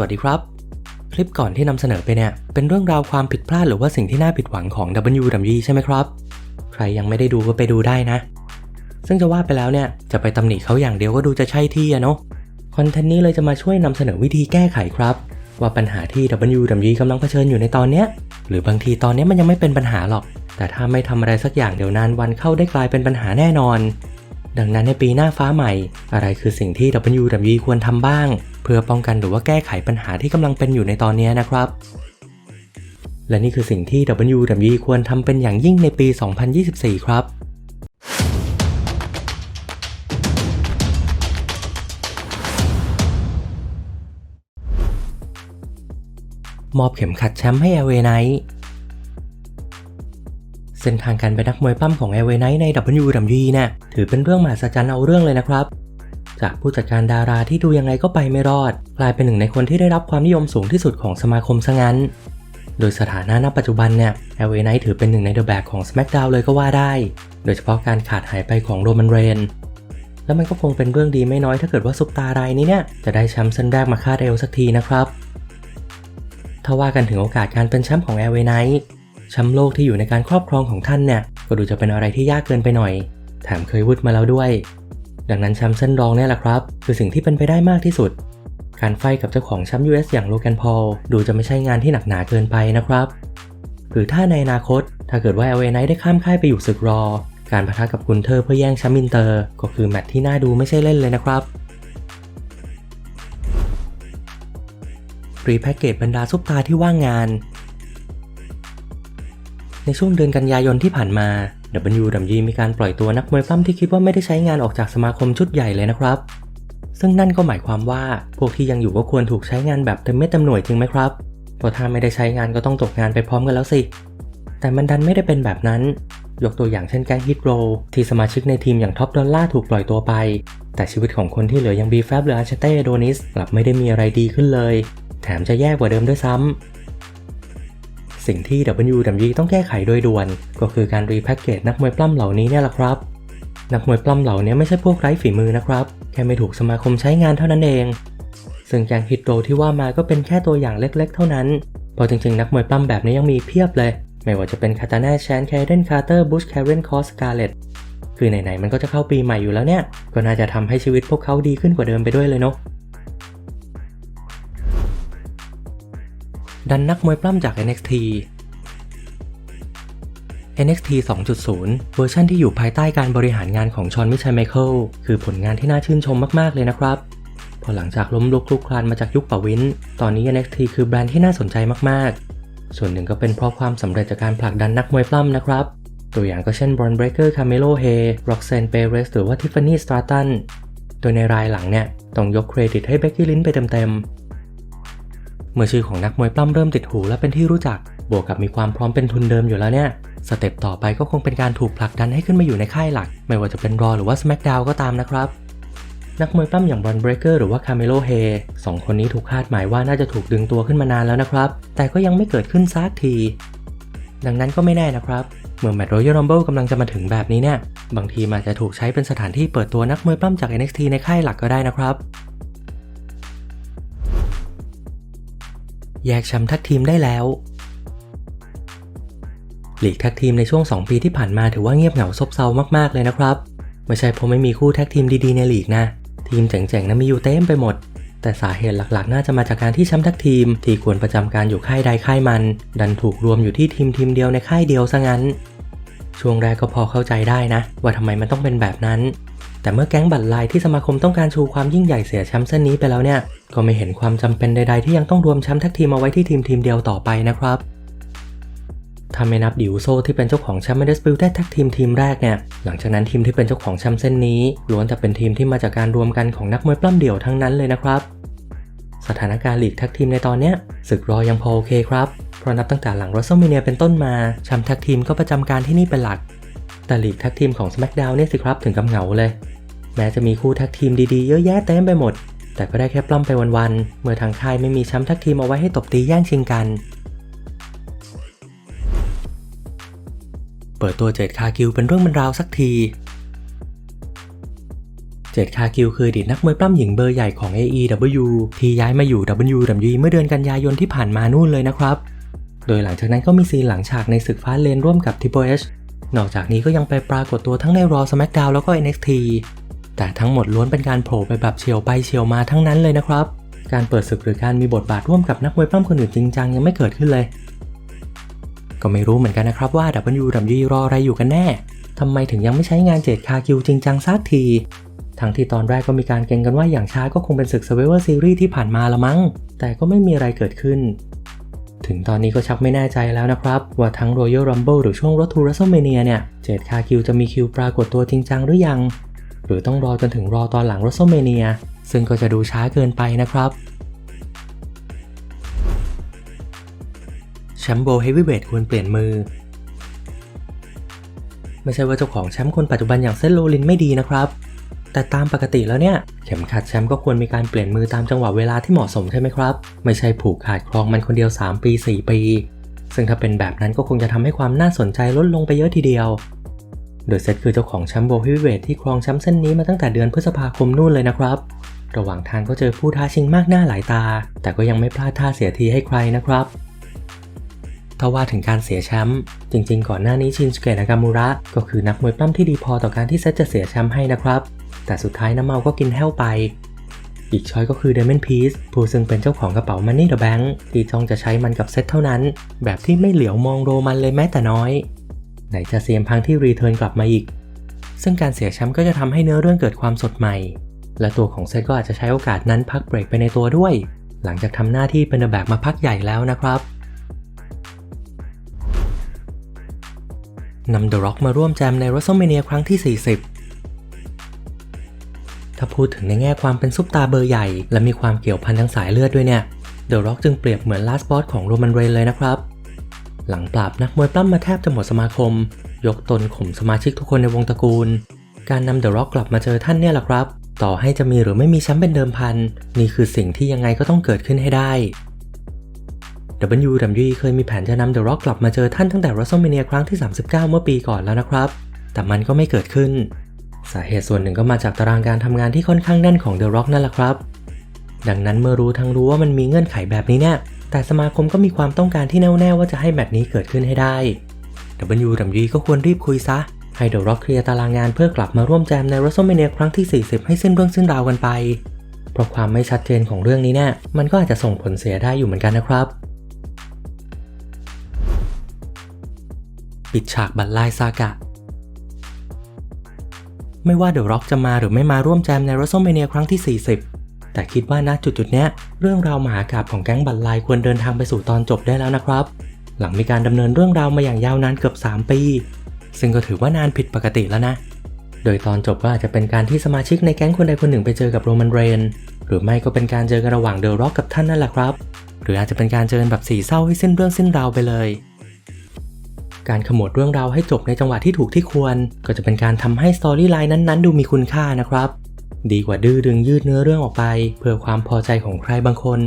สวัสดีครับ คลิปก่อนที่นำเสนอไปเนี่ย เป็นเรื่องราวความผิดพลาดหรือว่าสิ่งที่น่าผิดหวังของ WWE ใช่ไหมครับ ใครยังไม่ได้ดูก็ไปดูได้นะ ซึ่งจะว่าไปแล้วเนี่ย จะไปตำหนิเขาอย่างเดียวก็ดูจะใช่ที่อะเนาะ คอนเทนต์นี้เลยจะมาช่วยนำเสนอวิธีแก้ไขครับ ว่าปัญหาที่ WWE กำลังเผชิญอยู่ในตอนเนี้ย หรือบางทีตอนเนี้ยมันยังไม่เป็นปัญหาหรอก แต่ถ้าไม่ทำอะไรสักอย่างเดี๋ยวนานวันเข้าได้กลายเป็นปัญหาแน่นอน ดังนั้นในปีหน้าฟ้าใหม่ อะไรคือสิ่งที่ WWE ควรทำบ้าง เพื่อป้องกันหรือว่าแก้ไขปัญหาที่กำลังเป็นอยู่ในตอนนี้นะครับ และนี่คือสิ่งที่ WWE ควรทำเป็นอย่างยิ่งในปี 2024 ครับมอบเข็มขัดแชมป์ให้ LA Knight เเส้นทางการเป็นนักมวยปั้มของ LA Knight ใน WWE เนี่ยถือเป็นเรื่องมหัศจรรย์เอาเรื่องเลยนะครับ จากผู้จัดการดาราที่ดูยังไงก็ไปไม่รอด กลายเป็นหนึ่งในคนที่ได้รับความนิยมสูงที่สุดของสมาคมซะงั้น โดยสถานะณปัจจุบันเนี่ย LA Knight ถือเป็นหนึ่งในเดอะแบกของ SmackDown เลยก็ว่าได้ โดยเฉพาะการขาดหายไปของโรมันเรนแล้วมันก็คงเป็นเรื่องดีไม่น้อยถ้าเกิดว่าซุปตารายนี้เนี่ยจะได้แชมป์เส้นแรกมาคาดเอวสักทีนะครับถ้าว่ากันถึงโอกาสการเป็นแชมป์ของ LA Knight แชมป์โลกที่อยู่ในการครอบครองของท่านเนี่ยก็ดูจะเป็นอะไรที่ยากเกินไปหน่อย แถมเคยวุดมาแล้วด้วย ดังนั้นแชมป์เส้นรองเนี่ยแหละครับ คือสิ่งที่เป็นไปได้มากที่สุด การไฟกับเจ้าของแชมป์ US อย่างโลแกนพอลดูจะไม่ใช่งานที่หนักหนาเกินไปนะครับ หรือถ้าในอนาคต ถ้าเกิดว่า LA Knight ได้ข้ามค่ายไปอยู่ศึกรอ การประทะกับกุนเทอร์เพื่อแย่งแชมป์อินเตอร์ ก็คือแมตช์ที่น่าดูไม่ใช่เล่นเลยนะครับรีแพ็กเกจบรรดาซุปตาที่ว่างงาน ในช่วงเดือนกันยายนที่ผ่านมา WWE มีการปล่อยตัวนักมวยปล้ำที่คิดว่าไม่ได้ใช้งานออกจากสมาคมชุดใหญ่เลยนะครับ ซึ่งนั่นก็หมายความว่าพวกที่ยังอยู่ก็ควรถูกใช้งานแบบเต็มเม็ดเต็มหน่วยจริงไหมครับเพราะถ้าไม่ได้ใช้งานก็ต้องตกงานไปพร้อมกันแล้วสิ แต่มันดันไม่ได้เป็นแบบนั้น ยกตัวอย่างเช่นแก๊งฮิตโรที่สมาชิกในทีมอย่างท็อปดอลล่าถูกปล่อยตัวไป แต่ชีวิตของคนที่เหลือยังบีแฟบหรืออาชเต้โดนิสกลับไม่ได้มีอะไรดีขึ้นเลย แถมจะแย่กว่าเดิมด้วยซ้ำ สิ่งที่ WWE ต้องแก้ไขโดยด่วน ก็คือการรีแพ็กเกจนักมวยปล้ำเหล่านี้เนี่ยแหละครับ นักมวยปล้ำเหล่านี้ไม่ใช่พวกไร้ฝีมือนะครับ แค่ไม่ถูกสมาคมใช้งานเท่านั้นเอง ซึ่งแกงฮิตโรที่ว่ามาก็เป็นแค่ตัวอย่างเล็กๆ เท่านั้นเพราะจริงๆ นักมวยปล้ำแบบนี้ยังมีเพียบเลย ไม่ว่าจะเป็นคาตาน่าแชนแคเดนคาร์เตอร์บุชแคเรนคอสกาเลตคือไหนๆมันก็จะเข้าปีใหม่อยู่แล้วเนี่ย ก็น่าจะทำให้ชีวิตพวกเขาดีขึ้นกว่าเดิมไปด้วยเลยเนาะ ดันนักมวยปล้ำจาก NXT NXT 2.0 เวอร์ชันที่อยู่ภายใต้การบริหารงานของชอนมิชัยไมเคิลคือผลงานที่น่าชื่นชมมาก ๆ เลยนะครับ พอหลังจากล้มลุกคลุกคลานมาจากยุคปะวิน ตอนนี้ NXT คือแบรนด์ที่น่าสนใจมาก ๆ ส่วนหนึ่งก็เป็นเพราะความสำเร็จจากการผลักดันนักมวยปล้ำนะครับ ตัวอย่างก็เช่นบรอนเบรเกอร์คาเมโลเฮร็อกเซนเปเรสหรือว่าทิฟฟานี่สตราตันโดยในรายหลังเนี่ยต้องยกเครดิตให้เบกกี้ลินไปเต็ม ๆ เมื่อชื่อของนักมวยปล้ำเริ่มติดหูและเป็นที่รู้จัก บวกกับมีความพร้อมเป็นทุนเดิมอยู่แล้วเนี่ย สเต็ปต่อไปก็คงเป็นการถูกผลักดันให้ขึ้นมาอยู่ในค่ายหลัก ไม่ว่าจะเป็นรอหรือว่า SmackDown ก็ตามนะครับ นักมวยปล้ำอย่างบอนเบรเกอร์หรือว่าคาเมโลเฮสองคนนี้ถูกคาดหมายว่าน่าจะถูกดึงตัวขึ้นมานานแล้วนะครับ แต่ก็ยังไม่เกิดขึ้นซักที ดังนั้นก็ไม่แน่นะครับ เมื่อแมตต์รอยัลรัมเบิลกำลังจะมาถึงแบบนี้เนี่ย บางทีมันจะถูกใช้เป็นสถานที่เปิดตัวนักมวยปล้ำจาก NXT ในค่ายหลักก็ได้นะครับ แยกแชมป์แทักทีมได้แล้วหลีกแท็กทีมในช่วง 2 ปีที่ผ่านมาถือว่าเงียบเหงาซบเซามากๆเลยนะครับ ไม่ใช่เพราะไม่มีคู่แท็กทีมดีๆในลีกนะ ทีมเจ๋งๆนะมีอยู่เต็มไปหมด แต่สาเหตุหลักๆ น่าจะมาจากการที่แชมป์แท็กทีม ที่ควรประจำการอยู่ค่ายใดค่ายมัน ดันถูกรวมอยู่ที่ทีมทีมเดียวในค่ายเดียวซะงั้น ช่วงแรกก็พอเข้าใจได้นะ ว่าทำไมมันต้องเป็นแบบนั้น แต่เมื่อแก๊งบัตรลายที่สมาคมต้องการชูความยิ่งใหญ่เสียแชมป์เส้นนี้ไปแล้วเนี่ย ก็ไม่เห็นความจำเป็นใดๆที่ยังต้องรวมแชมป์แท็กทีมเอาไว้ที่ทีมทีมเดียวต่อไปนะครับถ้าไม่นับดิวโซที่เป็นเจ้าของแชมป์เมเดสบิลได้แท็กทีมทีมแรกเนี่ย หลังจากนั้นทีมที่เป็นเจ้าของแชมป์เส้นนี้ล้วนแต่เป็นทีมที่มาจากการรวมกันของนักมวยปล้ำเดี่ยวทั้งนั้นเลยนะครับ สถานการณ์ลีกแท็กทีมในตอนเนี้ยศึกรอยังพอโอเคครับ เพราะนับตั้งแต่หลังรัสเซลเมเนียเป็นต้นมาแชมป์แท็กทีมก็ประจำการที่นี่เป็นหลัก แต่ลีกแท็กทีมของ SmackDown เนี่ยสิครับถึงกับเหงาเลย แม้จะมีคู่ท็กทีมดีๆ เยอะแยะเต็มไปหมด แต่ก็ได้แค่ปล้ำไปวันๆ เมื่อทางค่ายไม่มีแชมป์ท็กทีมเอาไว้ให้ตบตีแย่งชิงกัน เปิดตัวเจดคากิวเป็นเรื่องเป็นราวสักที เจดคากิวคืออดีตนักมวยปล้ำหญิงเบอร์ใหญ่ของ AEW ที่ย้ายมาอยู่ WWE เมื่อเดือนกันยายนที่ผ่านมานู่นเลยนะครับ โดยหลังจากนั้นก็มีซีนหลังฉากในศึกฟ้าเลนร่วมกับ Triple H นอกจากนี้ก็ยังไปปรากฏตัวทั้งใน Raw SmackDown แล้วก็ NXT แต่ทั้งหมดล้วนเป็นการโผล่ไปแบบเฉียวไปเฉียวมาทั้งนั้นเลยนะครับ การเปิดศึกหรือการมีบทบาทร่วมกับนักมวยปล้ำคนอื่นจริงจังยังไม่เกิดขึ้นเลย ก็ไม่รู้เหมือนกันนะครับว่า WWE รออะไรอยู่กันแน่ทำไมถึงยังไม่ใช้งานเจดคาคิวจริงจังสักที ทั้งที่ตอนแรกก็มีการเกรงกันว่าอย่างช้าก็คงเป็นศึก Survivor Series ที่ผ่านมาละมั้ง แต่ก็ไม่มีอะไรเกิดขึ้น ถึงตอนนี้ก็ชักไม่แน่ใจแล้วนะครับ ว่าทั้ง Royal Rumble หรือช่วง Road to WrestleMania เนี่ย เจดคาคิวจะมีคิวปรากฏตัวจริงจังหรือยัง หรือต้องรอจนถึงรอตอนหลัง WrestleMania ซึ่งก็จะดูช้าเกินไปนะครับแชมป์โบเฮฟวีเวทควรเปลี่ยนมือ ไม่ใช่ว่าเจ้าของแชมป์คนปัจจุบันอย่างเซนโรลินไม่ดีนะครับ แต่ตามปกติแล้วเนี่ย เข็มขัดแชมป์ก็ควรมีการเปลี่ยนมือตามจังหวะเวลาที่เหมาะสมใช่ไหมครับ ไม่ใช่ผูกขาดครองมันคนเดียว 3 ปี 4 ปี ซึ่งถ้าเป็นแบบนั้นก็คงจะทำให้ความน่าสนใจลดลงไปเยอะทีเดียว โดยเซตคือเจ้าของแชมป์โบเฮวีเวทที่ครองแชมป์เส้นนี้มาตั้งแต่เดือนพฤษภาคมนู่นเลยนะครับ ระหว่างทางก็เจอผู้ท้าชิงมากหน้าหลายตา แต่ก็ยังไม่พลาดท่าเสียทีให้ใครนะครับถ้าว่าถึงการเสียแชมป์จริงๆ ก่อนหน้านี้ชินสเกะนากามูระ ก็คือนักมวยปล้ำที่ดีพอต่อการที่เซตจะเสียแชมป์ให้นะครับ แต่สุดท้ายน้ำเมาก็กินแห้วไป อีกช้อยก็คือเดมอนพีซผู้ซึ่งเป็นเจ้าของกระเป๋า Money the Bank ที่จ้องจะใช้มันกับเซตเท่านั้น แบบที่ไม่เหลียวมองโรมันเลยแม้แต่น้อย ไหนจะเสียมพังที่รีเทิร์นกลับมาอีก ซึ่งการเสียแชมป์ก็จะทำให้เนื้อเรื่องเกิดความสดใหม่ และตัวของเซตก็อาจจะใช้โอกาสนั้นพักเบรกไปในตัวด้วย หลังจากทำหน้าที่เป็นแบกมาพักใหญ่แล้วนะครับนำ The Rock มาร่วมแจมใน WrestleMania ครั้งที่ 40 ถ้าพูดถึงในแง่ความเป็นซุปตาเบอร์ใหญ่ และมีความเกี่ยวพันทางสายเลือดด้วยเนี่ย The Rock จึงเปรียบเหมือน Last Boss ของโรมันเรนเลยนะครับ หลังปราบนักมวยปล้ำมาแทบจะหมดสมาคม ยกตนข่มสมาชิกทุกคนในวงตระกูล การนำ The Rock กกลับมาเจอท่านเนี่ยแหละครับ ต่อให้จะมีหรือไม่มีแชมป์เป็นเดิมพัน นี่คือสิ่งที่ยังไงก็ต้องเกิดขึ้นให้ได้ WWE เคยมีแผนจะนำ The Rock กกลับมาเจอท่านตั้งแต่ WrestleMania ครั้งที่ 39 เมื่อปีก่อนแล้วนะครับ แต่มันก็ไม่เกิดขึ้น สาเหตุส่วนหนึ่งก็มาจากตารางการทำงานที่ค่อนข้างแน่นของ The Rock นั่นแหละครับ ดังนั้นเมื่อรู้ทั้งรู้ว่ามันมีเงื่อนไขแบบนี้เนี่ย แต่สมาคมก็มีความต้องการที่แน่วแน่ว่าจะให้แมตช์นี้เกิดขึ้นให้ได้ WWE ก็ควรรีบคุยซะ ให้ The Rock เคลียร์ตารางงานเพื่อกลับมาร่วมแจมใน WrestleMania ครั้งที่ 40 ให้สิ้นเรื่องสิ้นราวกันไป เพราะความไม่ชัดเจนของเรื่องนี้เนี่ยมันก็อาจจะส่งผลเสียได้อยู่เหมือนกันนะครับ ปิดฉากบัตรลายซากะ ไม่ว่าเดอะร็อกจะมาหรือไม่มาร่วมแจมใน WrestleMania ครั้งที่ 40 แต่คิดว่าณจุดๆเนี้ยเรื่องราวมหากาบของแก๊งบัตรลายควรเดินทางไปสู่ตอนจบได้แล้วนะครับ หลังมีการดำเนินเรื่องราวมาอย่างยาวนานเกือบ 3 ปี ซึ่งก็ถือว่านานผิดปกติแล้วนะ โดยตอนจบก็อาจจะเป็นการที่สมาชิกในแก๊งคนใดคนหนึ่งไปเจอกับโรมันเรน หรือไม่ก็เป็นการเจอกันระหว่างเดอะร็อกกับท่านนั่นแหละครับ หรืออาจจะเป็นการเจอกันแบบสีเศร้าให้สิ้นเรื่องสิ้นราวไปเลยการขมวดเรื่องราวให้จบในจังหวะที่ถูกที่ควร ก็จะเป็นการทำให้สตอรี่ไลน์นั้นๆ ดูมีคุณค่านะครับ ดีกว่าดื้อดึงยืดเนื้อเรื่องออกไป เพื่อความพอใจของใครบางคน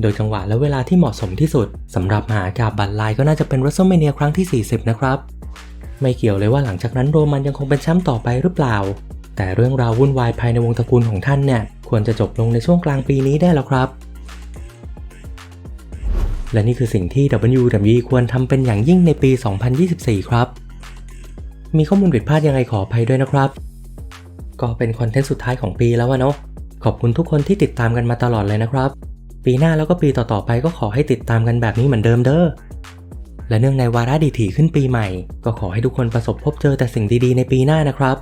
โดยจังหวะและเวลาที่เหมาะสมที่สุดสำหรับมหากาบบัตรลายก็น่าจะเป็น WrestleMania ครั้งที่ 40 นะครับ ไม่เกี่ยวเลยว่าหลังจากนั้นโรมันยังคงเป็นแชมป์ต่อไปหรือเปล่า แต่เรื่องราววุ่นวายภายในวงตระกูลของท่านเนี่ยควรจะจบลงในช่วงกลางปีนี้ได้แล้วครับและนี่คือสิ่งที่ WWE ควรทำเป็นอย่างยิ่งในปี 2024 ครับ มีข้อมูลผิดพลาดยังไงขออภัยด้วยนะครับ ก็เป็นคอนเทนต์สุดท้ายของปีแล้วอะเนาะ ขอบคุณทุกคนที่ติดตามกันมาตลอดเลยนะครับ ปีหน้าแล้วก็ปีต่อๆไปก็ขอให้ติดตามกันแบบนี้เหมือนเดิมเด้อ และเนื่องในวาระดีถี่ขึ้นปีใหม่ ก็ขอให้ทุกคนประสบพบเจอแต่สิ่งดีๆในปีหน้านะครับ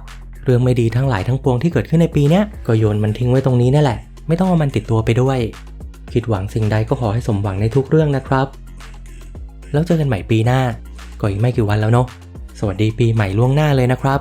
เรื่องไม่ดีทั้งหลายทั้งปวงที่เกิดขึ้นในปีเนี้ยก็โยนมันทิ้งไว้ตรงนี้นั่นแหละ ไม่ต้องเอามันติดตัวไปด้วย คิดหวังสิ่งใดก็ขอให้สมหวังในทุกเรื่องนะครับ แล้วเจอกันใหม่ปีหน้า ก็อีกไม่กี่วันแล้วเนาะ สวัสดีปีใหม่ล่วงหน้าเลยนะครับ